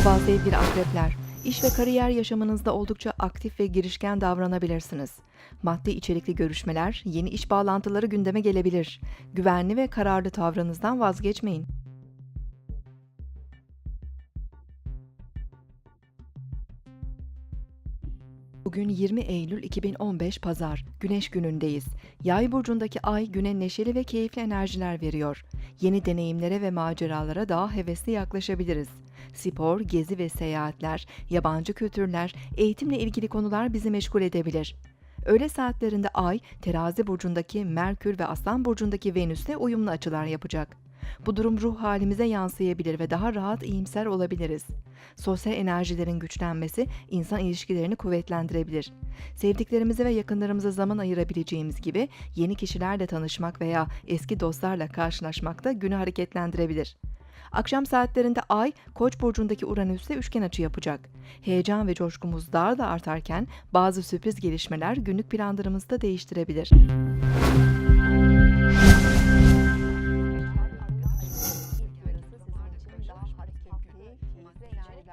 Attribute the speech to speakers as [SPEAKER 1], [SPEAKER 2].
[SPEAKER 1] sevgili akrepler, iş ve kariyer yaşamınızda oldukça aktif ve girişken davranabilirsiniz. Maddi içerikli görüşmeler, yeni iş bağlantıları gündeme gelebilir. Güvenli ve kararlı tavrınızdan vazgeçmeyin. Bugün 20 Eylül 2015 Pazar, Güneş günündeyiz. Yay burcundaki ay güne neşeli ve keyifli enerjiler veriyor. Yeni deneyimlere ve maceralara daha hevesli yaklaşabiliriz. Spor, gezi ve seyahatler, yabancı kültürler, eğitimle ilgili konular bizi meşgul edebilir. Öğle saatlerinde Ay, Terazi burcundaki Merkür ve Aslan burcundaki Venüs'le uyumlu açılar yapacak. Bu durum ruh halimize yansıyabilir ve daha rahat iyimser olabiliriz. Sosyal enerjilerin güçlenmesi insan ilişkilerini kuvvetlendirebilir. Sevdiklerimize ve yakınlarımıza zaman ayırabileceğimiz gibi yeni kişilerle tanışmak veya eski dostlarla karşılaşmak da günü hareketlendirebilir. Akşam saatlerinde Ay, Koç burcundaki Uranüs'le üçgen açı yapacak. Heyecan ve coşkumuz daha da artarken bazı sürpriz gelişmeler günlük planlarımızı da değiştirebilir.